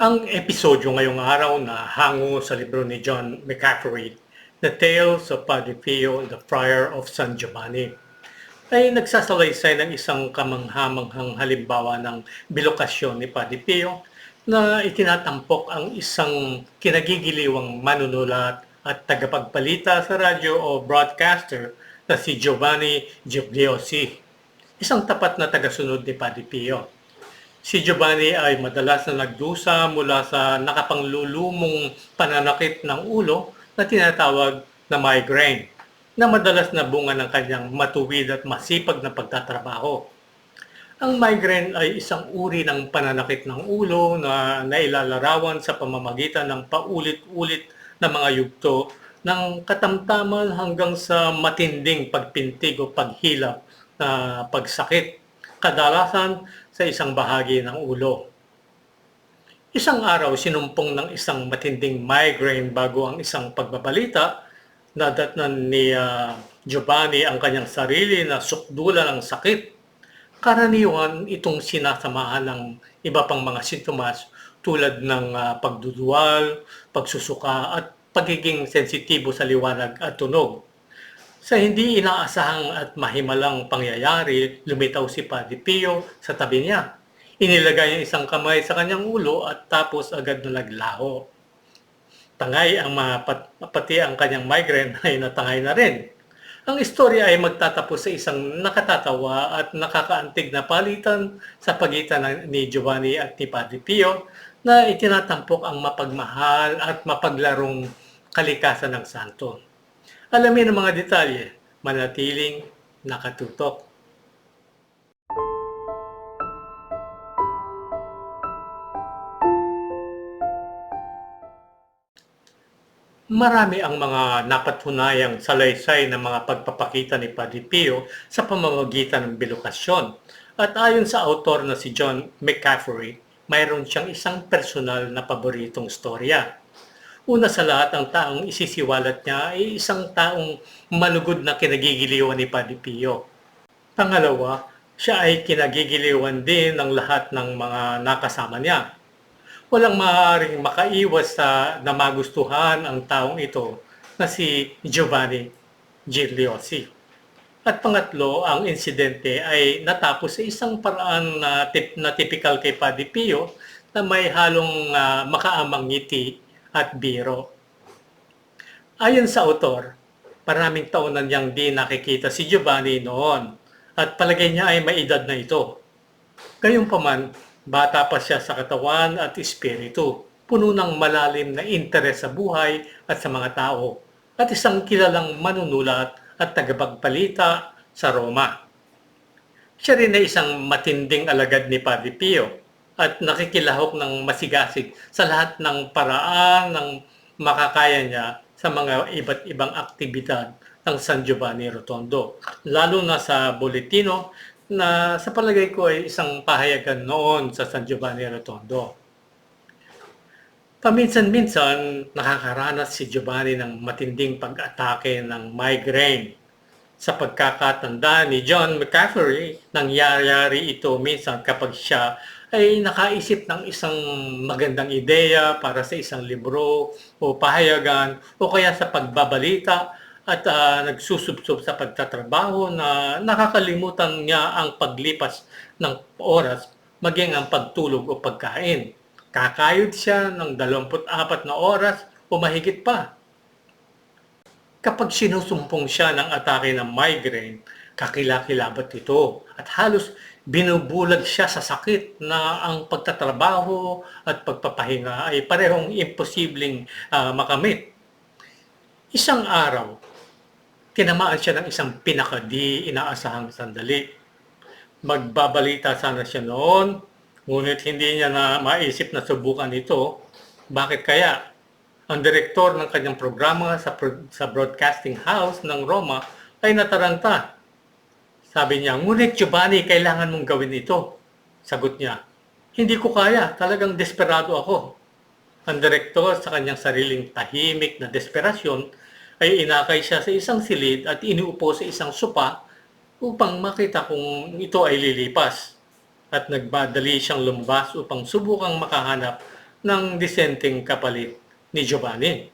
Ang episodyo ngayong araw na hango sa libro ni John McCaffrey, The Tales of Padre Pio, the Friar of San Giovanni, ay nagsasalaysay ng isang kamanghamanghang halimbawa ng bilokasyon ni Padre Pio na itinatampok ang isang kinagigiliwang manunulat at tagapagpalita sa radyo o broadcaster na si Giovanni Gigliosi, isang tapat na tagasunod ni Padre Pio. Si Giovanni ay madalas na nagdusa mula sa nakapanglulumong pananakit ng ulo na tinatawag na migraine, na madalas na bunga ng kanyang matuwid at masipag na pagtatrabaho. Ang migraine ay isang uri ng pananakit ng ulo na nailalarawan sa pamamagitan ng paulit-ulit na mga yugto ng katamtaman hanggang sa matinding pagpintig o paghilap na pagsakit, kadalasan sa isang bahagi ng ulo. Isang araw sinumpong ng isang matinding migraine bago ang isang pagbabalita, nadatnan ni uh, Giovanni ang kanyang sarili na sukdulan ng sakit. Karaniwan itong sinasamahan ng iba pang mga sintomas tulad ng uh, pagduduwal, pagsusuka at pagiging sensitibo sa liwanag at tunog. Sa hindi inaasahang at mahimalang pangyayari, lumitaw si Padre Pio sa tabi niya. Inilagay niya isang kamay sa kanyang ulo at tapos agad na naglaho. Tangay ang mga pat, pati ang kanyang migraine ay natangay na rin. Ang istorya ay magtatapos sa isang nakatatawa at nakakaantig na palitan sa pagitan ni Giovanni at ni Padre Pio na itinatampok ang mapagmahal at mapaglarong kalikasan ng santo. Alamin ang mga detalye, manatiling nakatutok. Marami ang mga napatunayang salaysay ng mga pagpapakita ni Padre Pio sa pamamagitan ng bilokasyon. At ayon sa autor na si John McCaffrey, mayroon siyang isang personal na paboritong storya. Una sa lahat, ang taong isisiwalat niya ay isang taong malugod na kinagigiliwan ni Padre Pio. Pangalawa, siya ay kinagigiliwan din ng lahat ng mga nakasama niya walang maaaring makaiwas sa na magustuhan ang taong ito na si Giovanni Gigliosi. At pangatlo, ang insidente ay natapos sa isang paraan na, tip, na typical kay Padre Pio na may halong uh, makaamang ngiti at biro. Ayon sa autor, maraming taon na niyang di nakikita si Giovanni noon at palagay niya ay may edad na ito. Gayunpaman, Bata pa siya sa katawan at espiritu, puno ng malalim na interes sa buhay at sa mga tao, at isang kilalang manunulat at tagapagpalita sa Roma. Siya rin ay isang matinding alagad ni Padre Pio at nakikilahok ng masigasig sa lahat ng paraan ng makakaya niya sa mga iba't ibang aktibidad ng San Giovanni Rotondo, lalo na sa boletino na sa palagay ko ay isang pahayagan noon sa San Giovanni Rotondo. Paminsan-minsan, nakakaranas si Giovanni ng matinding pag-atake ng migraine. Sa pagkakatanda ni John McCaffrey, nangyayari ito minsan kapag siya ay nakaisip ng isang magandang ideya para sa isang libro o pahayagan o kaya sa pagbabalita at uh, nagsusubsob sa pagtatrabaho na nakakalimutan niya ang paglipas ng oras maging ang pagtulog o pagkain. Kakayod siya ng 24 na oras o mahigit pa. Kapag sinusumpong siya ng atake ng migraine, kakilakilabat ito at halos binubulag siya sa sakit na ang pagtatrabaho at pagpapahinga ay parehong imposibleng uh, makamit. Isang araw, tinamaan siya ng isang pinakadi inaasahang sandali. Magbabalita sana siya noon, ngunit hindi niya na maisip na subukan ito. Bakit kaya? Ang direktor ng kanyang programa sa, sa broadcasting house ng Roma ay nataranta. Sabi niya, ngunit Giovanni, kailangan mong gawin ito. Sagot niya, hindi ko kaya, talagang desperado ako. Ang direktor sa kanyang sariling tahimik na desperasyon ay inakay siya sa isang silid at iniupo sa isang sopa upang makita kung ito ay lilipas. At nagbadali siyang lumabas upang subukang makahanap ng disenteng kapalit ni Giovanni.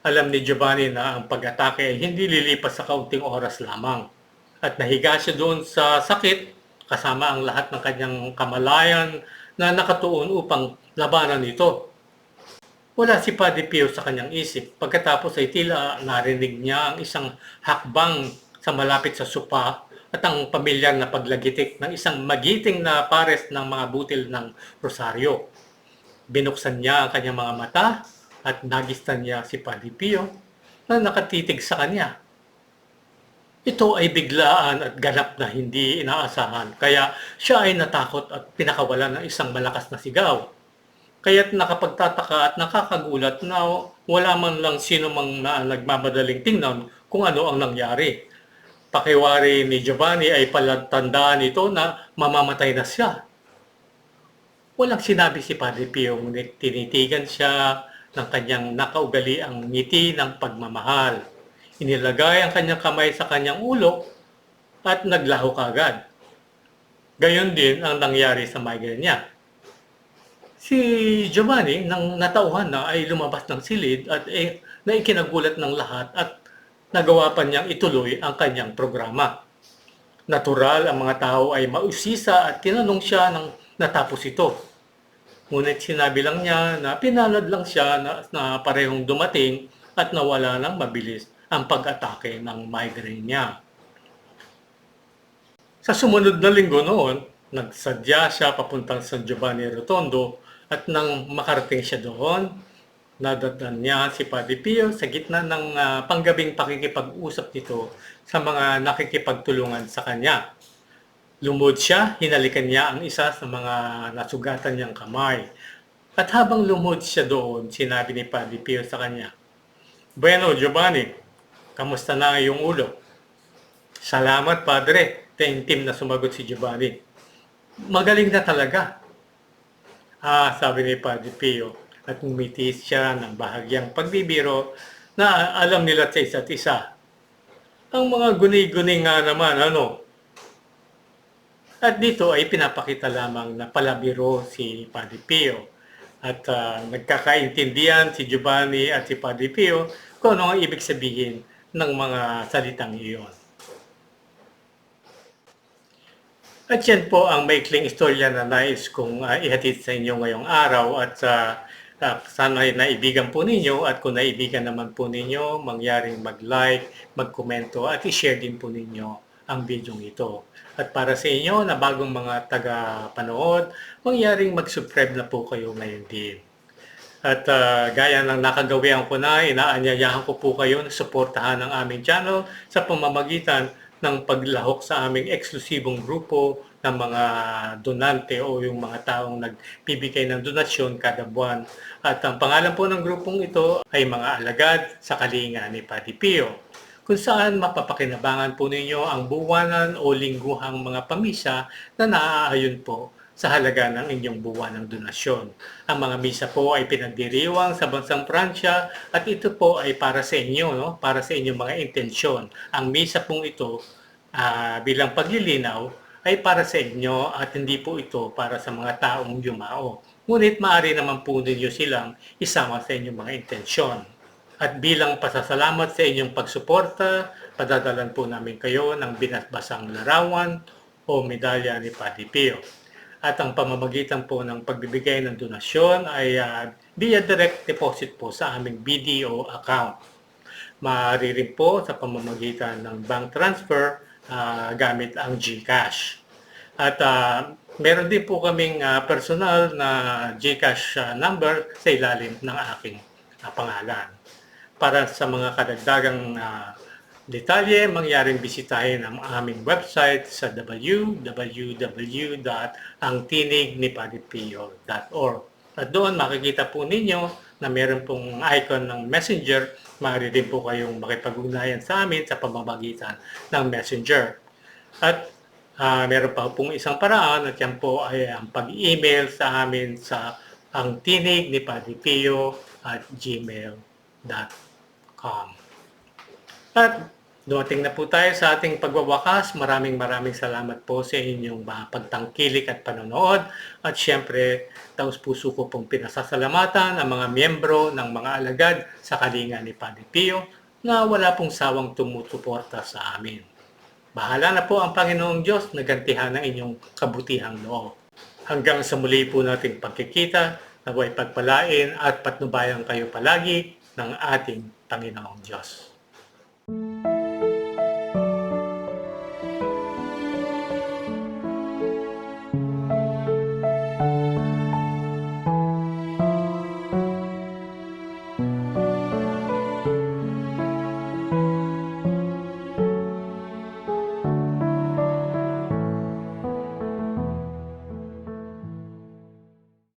Alam ni Giovanni na ang pag-atake ay hindi lilipas sa kaunting oras lamang at nahiga siya doon sa sakit kasama ang lahat ng kanyang kamalayan na nakatuon upang labanan ito. Wala si Padre Pio sa kanyang isip. Pagkatapos ay tila narinig niya ang isang hakbang sa malapit sa supa at ang pamilyar na paglagitik ng isang magiting na pares ng mga butil ng rosaryo. Binuksan niya ang kanyang mga mata at nagistan niya si Padre Pio na nakatitig sa kanya. Ito ay biglaan at ganap na hindi inaasahan, kaya siya ay natakot at pinakawalan ng isang malakas na sigaw. Kaya't nakapagtataka at nakakagulat na wala man lang sino mang na nagmamadaling tingnan kung ano ang nangyari. Pakiwari ni Giovanni ay palatandaan ito na mamamatay na siya. Walang sinabi si Padre Pio, ngunit tinitigan siya ng kanyang nakaugali ang ngiti ng pagmamahal. Inilagay ang kanyang kamay sa kanyang ulo at naglaho kagad. Gayon din ang nangyari sa migraine niya. Si Giovanni, nang natauhan na, ay lumabas ng silid at eh, naikinagulat ng lahat at nagawa pa niyang ituloy ang kanyang programa. Natural ang mga tao ay mausisa at tinanong siya nang natapos ito. Ngunit sinabi lang niya na pinalad lang siya na, na parehong dumating at nawala ng mabilis ang pag-atake ng migraine niya. Sa sumunod na linggo noon, nagsadya siya papuntang San Giovanni Rotondo at nang makarating siya doon, nadatnan niya si Padre Pio sa gitna ng ah, panggabing pakikipag-usap nito sa mga nakikipagtulungan sa kanya. Lumod siya, hinalikan niya ang isa sa mga nasugatan niyang kamay. At habang lumod siya doon, sinabi ni Padre Pio sa kanya, Bueno, Giovanni, kamusta na ang iyong ulo? Salamat, Padre. Taintim na sumagot si Giovanni. Magaling na talaga. Ah, sabi ni Padre Pio at ngumiti siya ng bahagyang pagbibiro na alam nila sa isa't isa. Ang mga guni-guni nga naman, ano? At dito ay pinapakita lamang na palabiro si Padre Pio. At ah, nagkakaintindihan si Giovanni at si Padre Pio kung ano ang ibig sabihin ng mga salitang iyon. At yan po ang maikling istorya na nais kong ah, ihatid sa inyo ngayong araw at sa sana ay naibigan po ninyo at kung naibigan naman po ninyo, mangyaring mag-like, mag-komento at i-share din po ninyo ang video ito. At para sa inyo na bagong mga taga-panood, mangyaring mag-subscribe na po kayo ngayon din. At ah, gaya ng nakagawian ko na, inaanyayahan ko po kayo na suportahan ang aming channel sa pamamagitan ng paglahok sa aming eksklusibong grupo ng mga donante o yung mga taong nagbibigay ng donasyon kada buwan. At ang pangalan po ng grupong ito ay mga alagad sa kalinga ni Pati Pio kung saan mapapakinabangan po ninyo ang buwanan o lingguhang mga pamisa na naaayon po sa halaga ng inyong buwan ng donasyon. Ang mga misa po ay pinagdiriwang sa bansang Pransya at ito po ay para sa inyo, no? para sa inyong mga intensyon. Ang misa pong ito ah, bilang paglilinaw ay para sa inyo at hindi po ito para sa mga taong yumao. Ngunit maaari naman po ninyo silang isama sa inyong mga intensyon. At bilang pasasalamat sa inyong pagsuporta, padadalan po namin kayo ng binasbasang larawan o medalya ni Padre Pio. At ang pamamagitan po ng pagbibigay ng donasyon ay ah, via direct deposit po sa aming BDO account. Maaari rin po sa pamamagitan ng bank transfer ah, gamit ang GCash. At ah, meron din po kaming ah, personal na GCash ah, number sa ilalim ng aking ah, pangalan. Para sa mga kadagdagang ah, detalye, mangyaring bisitahin ang aming website sa www.angtinignipadipio.org. At doon makikita po ninyo na meron pong icon ng messenger. Maaari din po kayong makipag-ugnayan sa amin sa pamamagitan ng messenger. At ah, meron pa pong isang paraan at yan po ay ang pag-email sa amin sa ang at gmail.com. At Dumating na po tayo sa ating pagwawakas. Maraming maraming salamat po sa inyong pagtangkilik at panonood. At syempre, taos puso ko pong pinasasalamatan ang mga miyembro ng mga alagad sa kalinga ni Padre Pio na wala pong sawang tumutuporta sa amin. Bahala na po ang Panginoong Diyos na gantihan ng inyong kabutihang loob. Hanggang sa muli po nating pagkikita, naway pagpalain at patnubayan kayo palagi ng ating Panginoong Diyos.